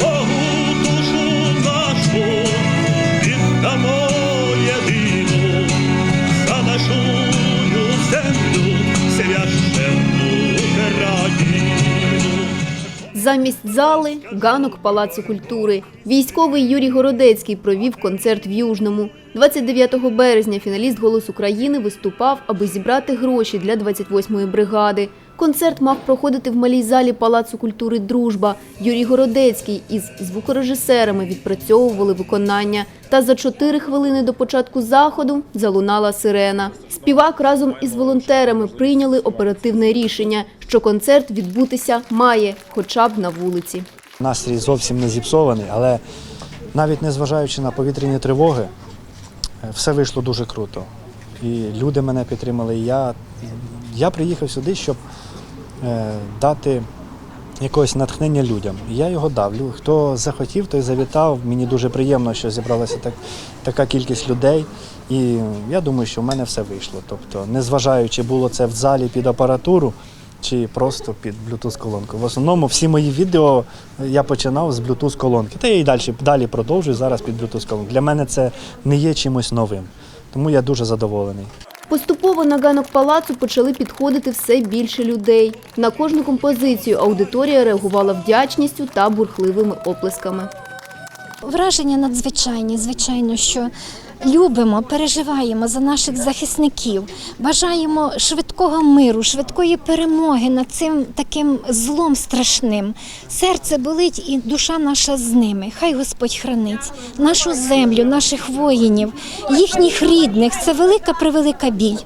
Богу душу за нашу землю священну. Замість зали ганок Палацу культури. Військовий Юрій Городецький провів концерт в Южному. 29 березня фіналіст «Голос України» виступав, аби зібрати гроші для 28-ї бригади. Концерт мав проходити в малій залі Палацу культури «Дружба». Юрій Городецький із звукорежисерами відпрацьовували виконання. Та за чотири хвилини до початку заходу залунала сирена. Співак разом із волонтерами прийняли оперативне рішення, що концерт відбутися має, хоча б на вулиці. Настрій зовсім не зіпсований, але навіть незважаючи на повітряні тривоги, е, все вийшло дуже круто. І люди мене підтримали. І я, я приїхав сюди, щоб е, дати якогось натхнення людям. Я його дав. Хто захотів, той завітав. Мені дуже приємно, що зібралася так, така кількість людей. І я думаю, що в мене все вийшло. Тобто, незважаючи було це в залі під апаратуру чи просто під Bluetooth-колонку. В основному всі мої відео я починав з Bluetooth-колонки. Та я і далі, далі продовжую зараз під Bluetooth-колонку. Для мене це не є чимось новим. Тому я дуже задоволений. Поступово на ганок палацу почали підходити все більше людей. На кожну композицію аудиторія реагувала вдячністю та бурхливими оплесками. Враження надзвичайні, звичайно, що любимо, переживаємо за наших захисників, бажаємо швидкого миру, швидкої перемоги над цим таким злом страшним. Серце болить і душа наша з ними. Хай Господь хранить нашу землю, наших воїнів, їхніх рідних. Це велика превелика біль.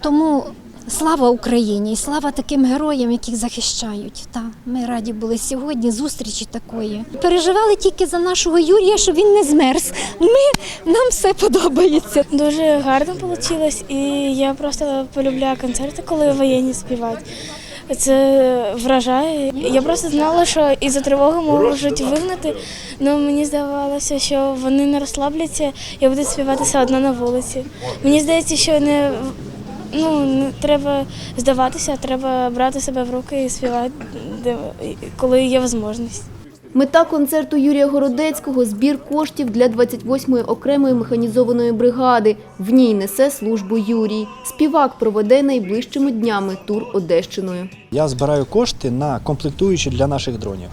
Тому слава Україні і слава таким героям, яких захищають. Та ми раді були сьогодні зустрічі такої. Переживали тільки за нашого Юрія, щоб він не змерз. Ми нам все подобається. Дуже гарно вийшло, і я просто полюбляю концерти, коли воєнні співають. Це вражає. Я просто знала, що із-за тривоги можуть вигнати, але мені здавалося, що вони не розслабляться і будуть співати все одно на вулиці. Мені здається, що не, ну, не треба здаватися, треба брати себе в руки і співати, де- коли є можливість. Мета концерту Юрія Городецького – збір коштів для 28-ї окремої механізованої бригади. В ній несе службу Юрій. Співак проведе найближчими днями тур Одещиною. Я збираю кошти на комплектуючі для наших дронів.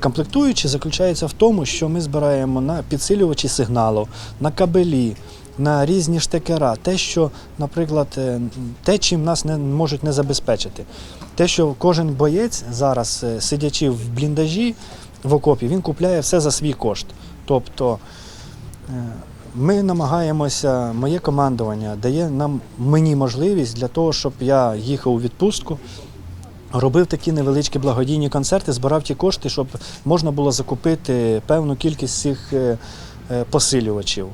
Комплектуючі заключається в тому, що ми збираємо на підсилювачі сигналу, на кабелі, на різні штекера, те, що, наприклад, е, те, чим нас не можуть не забезпечити. Те, що кожен боєць зараз, е, сидячи в бліндажі в окопі, він купляє все за свій кошт. Тобто е, ми намагаємося, моє командування дає нам мені можливість для того, щоб я їхав у відпустку, робив такі невеличкі благодійні концерти, збирав ті кошти, щоб можна було закупити певну кількість цих посилювачів.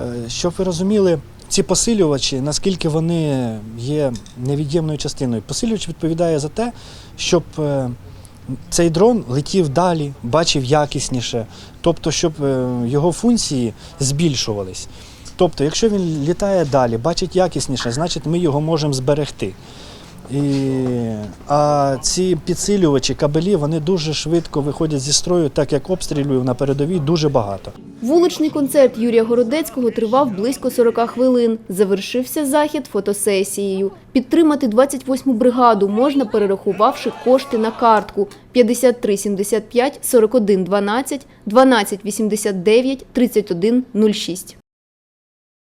Е, Щоб ви розуміли, ці посилювачі, наскільки вони є невід'ємною частиною. Посилювач відповідає за те, щоб е, цей дрон летів далі, бачив якісніше, тобто, щоб е, його функції збільшувались. Тобто, якщо він літає далі, бачить якісніше, значить ми його можемо зберегти. І, а ці підсилювачі, кабелі, вони дуже швидко виходять зі строю, так як обстрілів на передовій дуже багато. Вуличний концерт Юрія Городецького тривав близько 40 хвилин. Завершився захід фотосесією. Підтримати 28-му бригаду можна, перерахувавши кошти на картку 53 75 41 12 12 89 31 06.